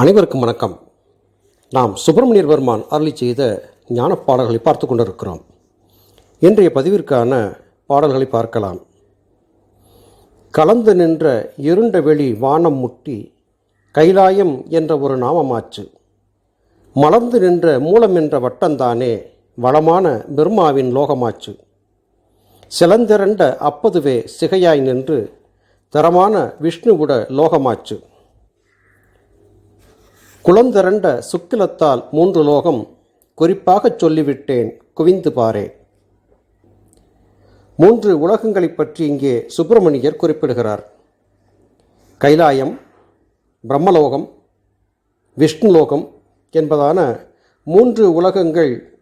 அனைவருக்கும் வணக்கம். நாம் சுப்பிரமணியர் வர்மான் அருளி செய்த ஞான பாடல்களை பார்த்து கொண்டிருக்கிறோம். இன்றைய பதிவிற்கான பாடல்களை பார்க்கலாம். கலந்து நின்ற இருண்ட வெளி வானம் முட்டி கைலாயம் என்ற ஒரு நாமமாச்சு. மலர்ந்து நின்ற மூலம் என்ற வட்டந்தானே வளமான பிரம்மாவின் லோகமாச்சு. சிலந்திரண்ட அப்பதுவே சிகையாய் நின்று தரமான விஷ்ணுவுட லோகமாச்சு. குளந்திரண்ட சுக்கிலத்தால் மூன்று லோகம் குறிப்பாகச் சொல்லிவிட்டேன். குவிந்து பாரே. மூன்று உலகங்களைப் பற்றி இங்கே சுப்பிரமணியர் குறிப்பிடுகிறார். கைலாயம் பிரம்மலோகம் விஷ்ணுலோகம் என்பதான மூன்று உலகங்கள்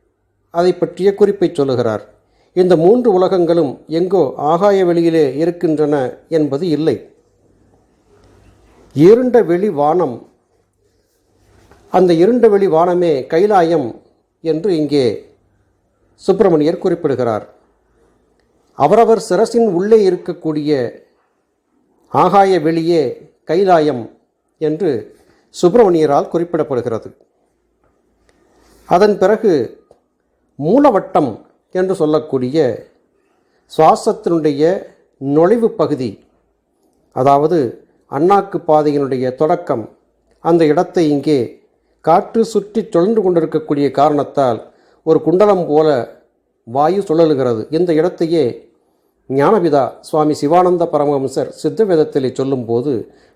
அதை பற்றிய குறிப்பை சொல்லுகிறார். இந்த மூன்று உலகங்களும் எங்கோ ஆகாய வெளியிலே இருக்கின்றன என்பது இல்லை. இருண்ட வெளி வானம் அந்த இருண்ட வெளி வானமே கைலாயம் என்று இங்கே சுப்பிரமணியர் குறிப்பிடுகிறார். அவரவர் சிரசின் உள்ளே இருக்கக்கூடிய ஆகாய வெளியே கைலாயம் என்று சுப்பிரமணியரால் குறிப்பிடப்படுகிறது. அதன் பிறகு மூலவட்டம் என்று சொல்லக்கூடிய சுவாசத்தினுடைய நுழைவு பகுதி அதாவது அண்ணாக்கு பாதையினுடைய தொடக்கம் அந்த இடத்தை இங்கே காற்று சுற்றி சுழன்று கொண்டிருக்கக்கூடிய காரணத்தால் ஒரு குண்டலம் போல வாயு சுழலுகிறது. இந்த இடத்தையே ஞானபிதா சுவாமி சிவானந்த பரமஹம்சர் சித்த வேதத்திலே சொல்லும்போது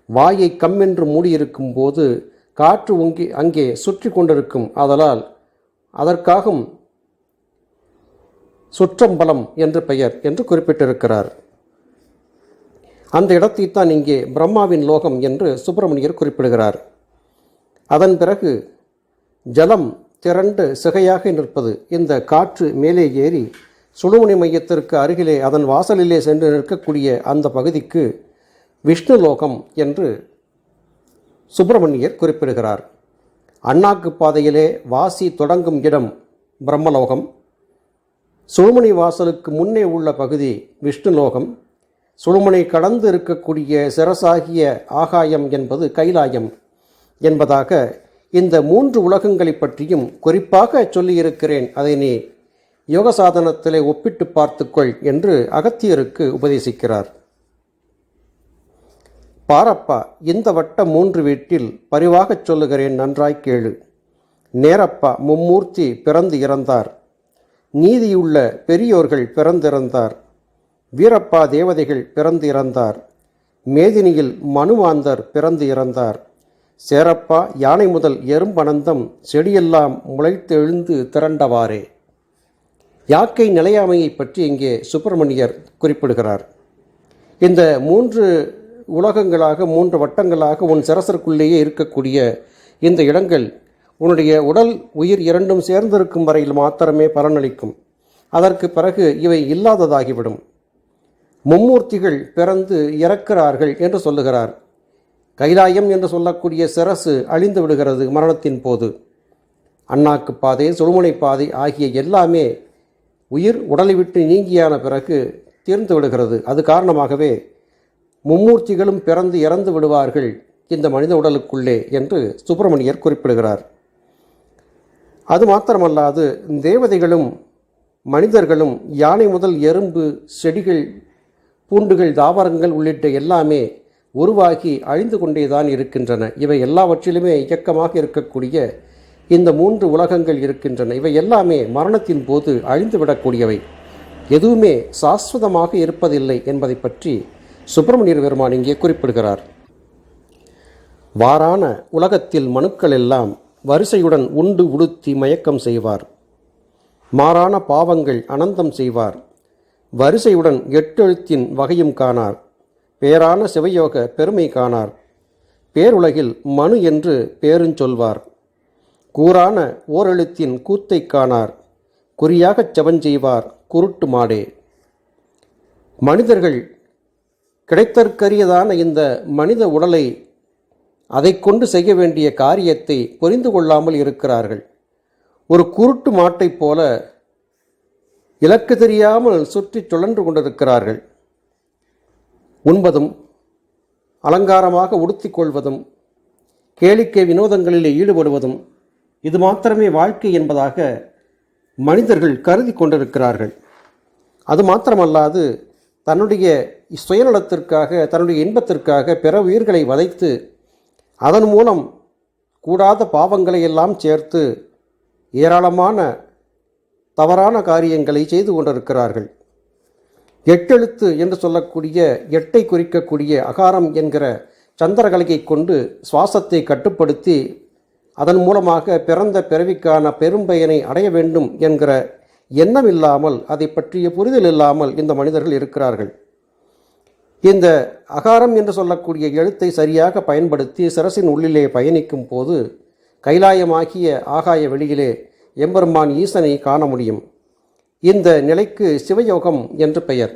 வாயை கம்மென்று மூடியிருக்கும் போது காற்று உங்கி அங்கே சுற்றி கொண்டிருக்கும். ஆதலால் அதற்காகும் சுற்றம்பலம் என்று பெயர் என்று குறிப்பிட்டிருக்கிறார். அந்த இடத்தைத்தான் இங்கே பிரம்மாவின் லோகம் என்று சுப்பிரமணியர் குறிப்பிடுகிறார். அதன் பிறகு ஜலம் திரண்டு சிகையாக நிற்பது. இந்த காற்று மேலே ஏறி சுழுமுனை மையத்திற்கு அருகிலே அதன் வாசலிலே சென்று நிற்கக்கூடிய அந்த பகுதிக்கு விஷ்ணு லோகம் என்று சுப்பிரமணியர் குறிப்பிடுகிறார். அண்ணாக்கு பாதையிலே வாசி தொடங்கும் இடம் பிரம்மலோகம். சுழுமணி வாசலுக்கு முன்னே உள்ள பகுதி விஷ்ணுலோகம் சுழுமனை கடந்து இருக்கக்கூடிய சிரசாகிய ஆகாயம் என்பது கைலாயம். என்பதாக இந்த மூன்று உலகங்களை பற்றியும் குறிப்பாக சொல்லியிருக்கிறேன். அதை நீ யோக சாதனத்திலே ஒப்பிட்டு பார்த்துக்கொள் என்று அகத்தியருக்கு உபதேசிக்கிறார். பாரப்பா இந்த வட்ட மூன்று வீட்டில் பரிவாகச் சொல்லுகிறேன் நன்றாய் கேளு. நேரப்பா மும்மூர்த்தி பிறந்து இறந்தார். நீதியுள்ள பெரியோர்கள் பிறந்திறந்தார். வீரப்பா தேவதைகள் பிறந்து இறந்தார். மேதினியில் மனுமாந்தர் பிறந்து இறந்தார். சேரப்பா யானை முதல் எறும்பனந்தம் செடியெல்லாம் முளைத்து எழுந்து திரண்டவாறே. யாக்கை நிலையாமையை பற்றி இங்கே சுப்பிரமணியர் குறிப்பிடுகிறார். இந்த மூன்று உலகங்களாக மூன்று வட்டங்களாக உன் சரசருக்குள்ளேயே இருக்கக்கூடிய இந்த இடங்கள் உன்னுடைய உடல் உயிர் இரண்டும் சேர்ந்திருக்கும் வரையில் மாத்திரமே பலனளிக்கும். அதற்கு பிறகு இவை இல்லாததாகிவிடும். மும்மூர்த்திகள் பிறந்து இறக்கிறார்கள் என்று சொல்லுகிறார். கைலாயம் என்று சொல்லக்கூடிய சிரசு அழிந்து விடுகிறது மரணத்தின் போது. அண்ணாக்கு பாதை சுழுமுனை பாதை ஆகிய எல்லாமே உயிர் உடலை விட்டு நீங்கியான பிறகு தீர்ந்து விடுகிறது. அது காரணமாகவே மும்மூர்த்திகளும் பிறந்து இறந்து விடுவார்கள் இந்த மனித உடலுக்குள்ளே என்று சுப்பிரமணியர் குறிப்பிடுகிறார். அது மாத்திரமல்லாது தேவதைகளும் மனிதர்களும் யானை முதல் எறும்பு செடிகள் பூண்டுகள் தாவரங்கள் உள்ளிட்ட எல்லாமே உருவாகி அழிந்து கொண்டேதான் இருக்கின்றன. இவை எல்லாவற்றிலுமே இயக்கமாக இருக்கக்கூடிய இந்த மூன்று உலகங்கள் இருக்கின்றன. இவை எல்லாமே மரணத்தின் போது அழிந்துவிடக்கூடியவை எதுவுமே சாஸ்வதமாக இருப்பதில்லை என்பதை பற்றி சுப்பிரமணியர் பெருமான் இங்கே குறிப்பிடுகிறார். வாரான உலகத்தில் மனுக்கள் எல்லாம் வரிசையுடன் உண்டு உடுத்தி மயக்கம் செய்வார். மாறான பாவங்கள் அனந்தம் செய்வார். வரிசையுடன் எட்டெழுத்தின் வகையும் காணார். பேரான சிவயோக பெருமை காணார். பேருலகில் மனு என்று பேருஞ்சொல்வார் கூறான ஓரெழுத்தின் கூத்தை காணார். குறியாகச் செவஞ்செய்வார் குருட்டு மாடே. மனிதர்கள் கிடைத்தற்கரியதான இந்த மனித உடலை அதை கொண்டு செய்ய வேண்டிய காரியத்தை புரிந்து கொள்ளாமல் இருக்கிறார்கள். ஒரு குருட்டு மாட்டைப் போல இலக்கு தெரியாமல் சுற்றி சுழன்று கொண்டிருக்கிறார்கள். உண்பதும் அலங்காரமாக உடுத்திக் கொள்வதும் கேளிக்கை வினோதங்களிலே ஈடுபடுவதும் இது மாத்திரமே வாழ்க்கை என்பதாக மனிதர்கள் கருதி கொண்டிருக்கிறார்கள். அது மாத்திரமல்லாது தன்னுடைய சுயநலத்திற்காக தன்னுடைய இன்பத்திற்காக பிற உயிர்களை வதைத்து அதன் மூலம் கூடாத பாவங்களை எல்லாம் சேர்த்து ஏராளமான தவறான காரியங்களை செய்து கொண்டிருக்கிறார்கள். எட்டெழுத்து என்று சொல்லக்கூடிய எட்டை குறிக்கக்கூடிய அகாரம் என்கிற சந்திரகலையை கொண்டு சுவாசத்தை கட்டுப்படுத்தி அதன் மூலமாக பிறந்த பிறவிக்கான பெரும்பயனை அடைய வேண்டும் என்கிற எண்ணம் இல்லாமல் அதை பற்றிய புரிதல் இல்லாமல் இந்த மனிதர்கள் இருக்கிறார்கள். இந்த அகாரம் என்று சொல்லக்கூடிய எழுத்தை சரியாக பயன்படுத்தி சிரசின் உள்ளிலே பயணிக்கும் போது கைலாயமாகிய ஆகாய வெளியிலே எம்பெருமான் ஈசனை காண முடியும். இந்த நிலைக்கு சிவயோகம் என்று பெயர்.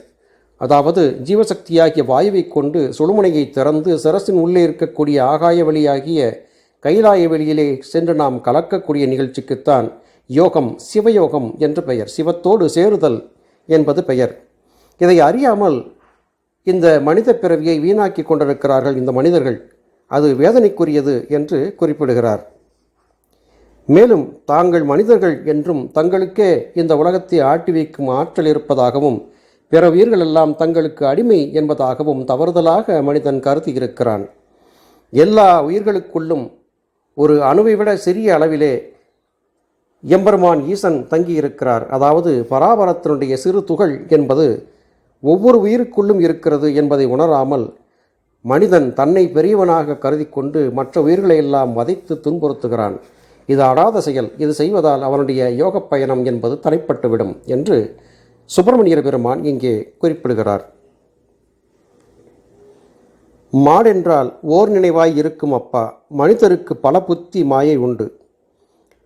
அதாவது ஜீவசக்தியாகிய வாயுவை கொண்டு சுழுமுனையை திறந்து சரசின் உள்ளே இருக்கக்கூடிய ஆகாய வெளியாகிய கைலாய வெளியிலே சென்று நாம் கலக்கக்கூடிய நிகழ்ச்சிக்குத்தான் யோகம் சிவயோகம் என்று பெயர். சிவத்தோடு சேருதல் என்பது பெயர். இதை அறியாமல் இந்த மனித பிறவியை வீணாக்கி கொண்டிருக்கிறார்கள் இந்த மனிதர்கள். அது வேதனைக்குரியது என்று குறிப்பிடுகிறார். மேலும் தாங்கள் மனிதர்கள் என்றும் தங்களுக்கே இந்த உலகத்தை ஆட்டி வைக்கும் ஆற்றல் இருப்பதாகவும் பிற உயிர்களெல்லாம் தங்களுக்கு அடிமை என்பதாகவும் தவறுதலாக மனிதன் கருதி இருக்கிறான். எல்லா உயிர்களுக்குள்ளும் ஒரு அணுவை விட சிறிய அளவிலே எம்பெருமான் ஈசன் தங்கியிருக்கிறார். அதாவது பராபரத்தினுடைய சிறு துகள் என்பது ஒவ்வொரு உயிருக்குள்ளும் இருக்கிறது என்பதை உணராமல் மனிதன் தன்னை பெரியவனாக கருதி கொண்டு மற்ற உயிர்களை எல்லாம் வதைத்து துன்புறுத்துகிறான். இது அடாத செயல். இது செய்வதால் அவனுடைய யோக பயணம் என்பது தடைப்பட்டுவிடும் என்று சுப்பிரமணியர் பெருமான் இங்கே குறிப்பிடுகிறார். மாடென்றால் ஓர் நினைவாய் இருக்கும் அப்பா. மனிதருக்கு பல புத்தி மாயை உண்டு.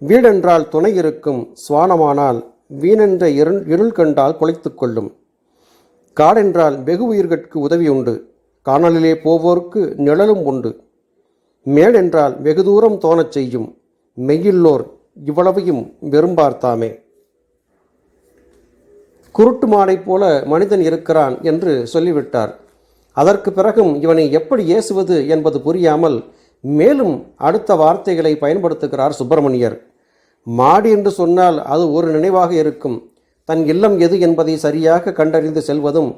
வீடென்றால் துணை இருக்கும் சுவானமானால் வீணென்ற இருள் இருள் கண்டால் குலைத்து கொள்ளும். காடென்றால் வெகு உயிர்கட்கு உதவி உண்டு. காணலிலே போவோர்க்கு நிழலும் உண்டு. மேடென்றால் வெகு தூரம் தோணச் செய்யும். மெய்யுள்ளோர் இவ்வளவையும் வெறும்பார்த்தாமே. குருட்டு மாடைப் போல மனிதன் இருக்கிறான் என்று சொல்லிவிட்டார். அதற்கு பிறகும் இவனை எப்படி ஏசுவது என்பது புரியாமல் மேலும் அடுத்த வார்த்தைகளை பயன்படுத்துகிறார் சுப்பிரமணியர். மாடு என்று சொன்னால் அது ஒரு நினைவாக இருக்கும். தன் இல்லம் எது என்பதை சரியாக கண்டறிந்து செல்வதும்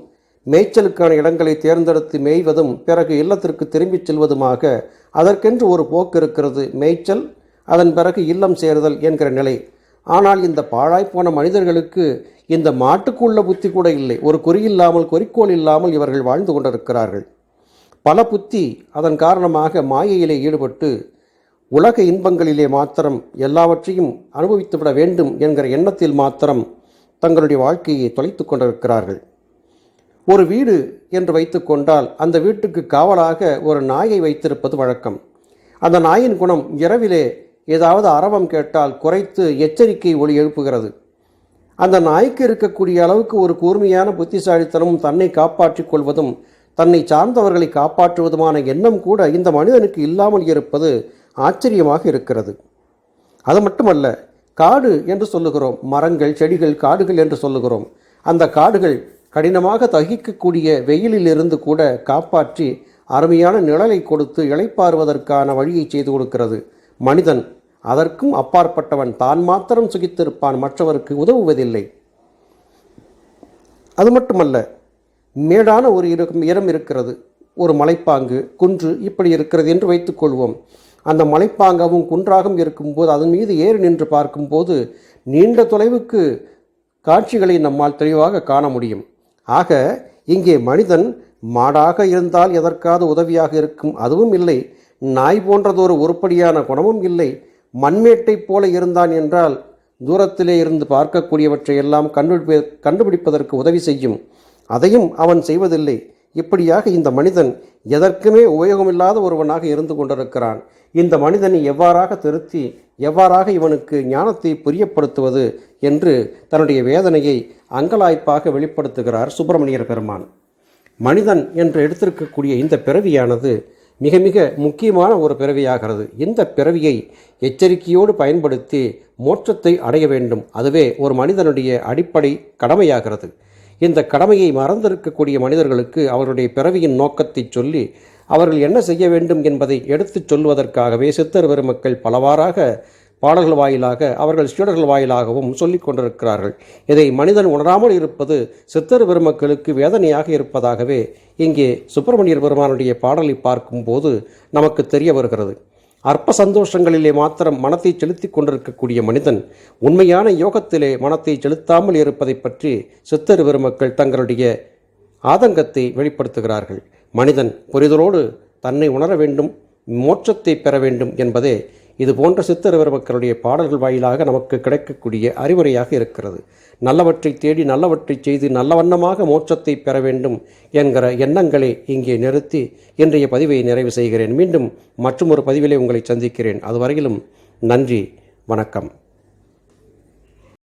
மேய்ச்சலுக்கான இடங்களை தேர்ந்தெடுத்து மேய்வதும் பிறகு இல்லத்திற்கு திரும்பிச் செல்வதுமாக அதற்கென்று ஒரு போக்கு இருக்கிறது. மேய்ச்சல் அதன் பிறகு இல்லம் சேருதல் என்கிற நிலை. ஆனால் இந்த பாழாய்ப்போன மனிதர்களுக்கு இந்த மாட்டுக்குள்ள புத்தி கூட இல்லை. ஒரு குறியில்லாமல் குறிக்கோள் இல்லாமல் இவர்கள் வாழ்ந்து கொண்டிருக்கிறார்கள். பல புத்தி அதன் காரணமாக மாயையிலே ஈடுபட்டு உலக இன்பங்களிலே மாத்திரம் எல்லாவற்றையும் அனுபவித்துவிட வேண்டும் என்கிற எண்ணத்தில் மாத்திரம் தங்களுடைய வாழ்க்கையை தொலைத்து கொண்டிருக்கிறார்கள். ஒரு வீடு என்று வைத்துக்கொண்டால் அந்த வீட்டுக்கு காவலாக ஒரு நாயை வைத்திருப்பது வழக்கம். அந்த நாயின் குணம் இரவிலே ஏதாவது அரவம் கேட்டால் குறைத்து எச்சரிக்கை ஒளி எழுப்புகிறது. அந்த நாய்க்கு இருக்கக்கூடிய அளவுக்கு ஒரு கூர்மையான புத்திசாலித்தனமும் தன்னை காப்பாற்றிக் கொள்வதும் தன்னை சார்ந்தவர்களை காப்பாற்றுவதுமான எண்ணம் கூட இந்த மனிதனுக்கு இல்லாமல் இருப்பது ஆச்சரியமாக இருக்கிறது. அது மட்டுமல்ல காடு என்று சொல்லுகிறோம் மரங்கள் செடிகள் காடுகள் என்று சொல்லுகிறோம் அந்த காடுகள் கடினமாக தகிக்கக்கூடிய வெயிலில் இருந்து கூட காப்பாற்றி அருமையான நிழலை கொடுத்து இழைப்பாறுவதற்கான வழியை செய்து கொடுக்கிறது. மனிதன் அதற்கும் அப்பாற்பட்டவன் தான் மாத்திரம் சுகித்திருப்பான் மற்றவருக்கு உதவுவதில்லை. அது மட்டுமல்ல மேடான ஒரு இருக்கும் இடம் இருக்கிறது. ஒரு மலைப்பாங்கு குன்று இப்படி இருக்கிறது என்று வைத்துக்கொள்வோம் அந்த மலைப்பாங்கவும் குன்றாகவும் இருக்கும்போது அதன் மீது ஏறி நின்று பார்க்கும்போது நீண்ட தொலைவுக்கு காட்சிகளை நம்மால் தெளிவாக காண முடியும். ஆக இங்கே மனிதன் மாடாக இருந்தால் எதற்காவது உதவியாக இருக்கும் அதுவும் இல்லை. நாய் போன்றதொரு உருப்படியான குணமும் இல்லை. மண்மேட்டைப் போல இருந்தான் என்றால் தூரத்திலே இருந்து பார்க்கக்கூடியவற்றை எல்லாம் கண்டுபிடி கண்டுபிடிப்பதற்கு உதவி செய்யும். அதையும் அவன் செய்வதில்லை. இப்படியாக இந்த மனிதன் எதற்குமே உபயோகமில்லாத ஒருவனாக இருந்து கொண்டிருக்கிறான். இந்த மனிதனை எவ்வாறாக திருத்தி எவ்வாறாக இவனுக்கு ஞானத்தை புரியப்படுத்துவது என்று தன்னுடைய வேதனையை அங்கலாய்ப்பாக வெளிப்படுத்துகிறார் சுப்பிரமணியர் பெருமான். மனிதன் என்று எடுத்திருக்கக்கூடிய இந்த பிறவியானது மிக மிக முக்கியமான ஒரு பிறவியாகிறது. இந்த பிறவியை எச்சரிக்கையோடு பயன்படுத்தி மோட்சத்தை அடைய வேண்டும். அதுவே ஒரு மனிதனுடைய அடிப்படை கடமையாகிறது. இந்த கடமையை மறந்திருக்கக்கூடிய மனிதர்களுக்கு அவருடைய பிறவியின் நோக்கத்தை சொல்லி அவர்கள் என்ன செய்ய வேண்டும் என்பதை எடுத்துச் சொல்வதற்காகவே சித்தர் பெருமக்கள் பலவாறாக பாடல்கள் வாயிலாக அவர்கள் சீடர்கள் வாயிலாகவும் சொல்லிக் கொண்டிருக்கிறார்கள். இதை மனிதன் உணராமல் இருப்பது சித்தர் பெருமக்களுக்கு வேதனையாக இருப்பதாகவே இங்கே சுப்பிரமணியர் பெருமானுடைய பாடலை பார்க்கும்போது நமக்கு தெரிய வருகிறது. அற்ப சந்தோஷங்களிலே மாத்திரம் மனத்தை செலுத்தி கொண்டிருக்கக்கூடிய மனிதன் உண்மையான யோகத்திலே மனத்தை செலுத்தாமல் இருப்பதை பற்றி சித்தர் பெருமக்கள் தங்களுடைய ஆதங்கத்தை வெளிப்படுத்துகிறார்கள். மனிதன் புரிதலோடு தன்னை உணர வேண்டும் மோட்சத்தை பெற வேண்டும் என்பதே இது போன்ற சித்தர் பெருமக்களுடைய பாடல்கள் வாயிலாக நமக்கு கிடைக்கக்கூடிய அறிவுரையாக இருக்கிறது. நல்லவற்றை தேடி நல்லவற்றை செய்து நல்ல வண்ணமாக மோட்சத்தை பெற வேண்டும் என்கிற எண்ணங்களை இங்கே நிறுத்தி இன்றைய பதிவை நிறைவு செய்கிறேன். மீண்டும் மற்றொரு பதிவிலே உங்களை சந்திக்கிறேன். அதுவரையிலும் நன்றி வணக்கம்.